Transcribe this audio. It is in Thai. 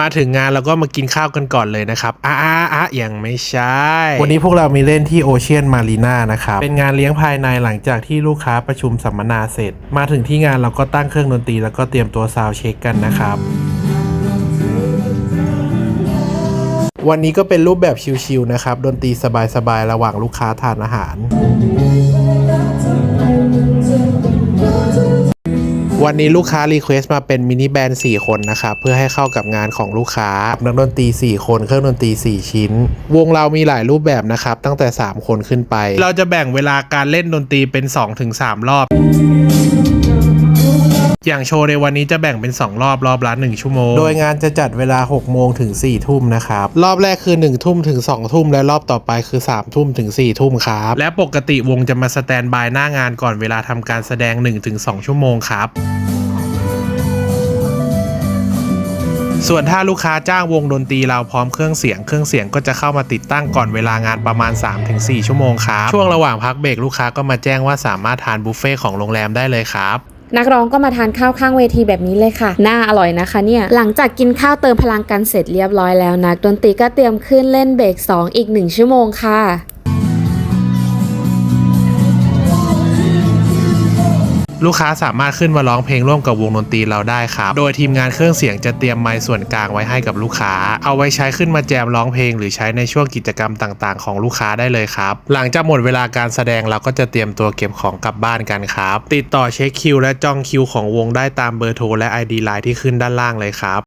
มาถึงงานเราก็มากินข้าวกันก่อนเลยนะครับอะอะอะยังไม่ใช่ วันนี้พวกเรามีเล่นที่โอเชียนมารีนานะครับ เป็นงานเลี้ยงภายในหลังจากที่ลูกค้าประชุมสัมมนาเสร็จ มาถึงที่งานเราก็ตั้งเครื่องดนตรีแล้วก็เตรียมตัวซาวด์เช็คกันนะครับ วันนี้ก็เป็นรูปแบบชิลๆนะครับ ดนตรีสบายๆ ระหว่างลูกค้าทานอาหาร วันนี้ลูกค้ารีเควสต์มาเป็นมินิแบนด์4คนนะครับเพื่อให้เข้ากับงานของลูกค้านักดนตรี 4 คนเครื่องดนตรี 4 ชิ้น วงเรามีหลายรูปแบบนะครับ ตั้งแต่ 3 คนขึ้นไป เราจะแบ่งเวลาการเล่นดนตรีเป็น 2-3 รอบ อย่างโชว์ในวันนี้จะแบ่งเป็น 2 รอบรอบละ1ชั่วโมง โดยงานจะจัดเวลา 6 โมงถึง 4 ทุ่มนะครับ รอบแรกคือ 1 ทุ่มถึง 2 ทุ่ม และรอบต่อไปคือ 3 ทุ่มถึง 4 ทุ่มครับ และปกติวงจะมาสแตนบายหน้างานก่อนเวลาทำการแสดง 1-2 ชั่วโมงครับส่วนถ้าลูกค้าจ้างวงดนตรีเราพร้อมเครื่องเสียง เครื่องเสียงก็จะเข้ามาติดตั้งก่อนเวลางานประมาณ 3-4 ชั่วโมงครับ ช่วงระหว่างพักเบรกลูกค้าก็มาแจ้งว่าสามารถทานบุฟเฟ่ของโรงแรมได้เลยครับ นักร้องก็มาทานข้าวข้างเวทีแบบนี้เลยค่ะ น่าอร่อยนะคะเนี่ยหลังจากกินข้าวเติมพลังกันเสร็จเรียบร้อยแล้วนักดนตรีก็เตรียมขึ้นเล่นเบรก2 อีก 1 ชั่วโมงค่ะ ลูกค้าสามารถขึ้นมาร้องเพลงร่วมกับวงดนตรีเราได้ครับ โดยทีมงานเครื่องเสียงจะเตรียมไมค์ส่วนกลางไว้ให้กับลูกค้า เอาไว้ใช้ขึ้นมาแจมร้องเพลง หรือใช้ในช่วงกิจกรรมต่าง ๆ ของลูกค้าได้เลยครับ หลังจากหมดเวลาการแสดงเราก็จะเตรียมตัวเก็บของกลับบ้านกันครับ ติดต่อเช็คคิวและจองคิวของวงได้ตามเบอร์โทรและ ID ไลน์ที่ขึ้นด้านล่างเลยครับ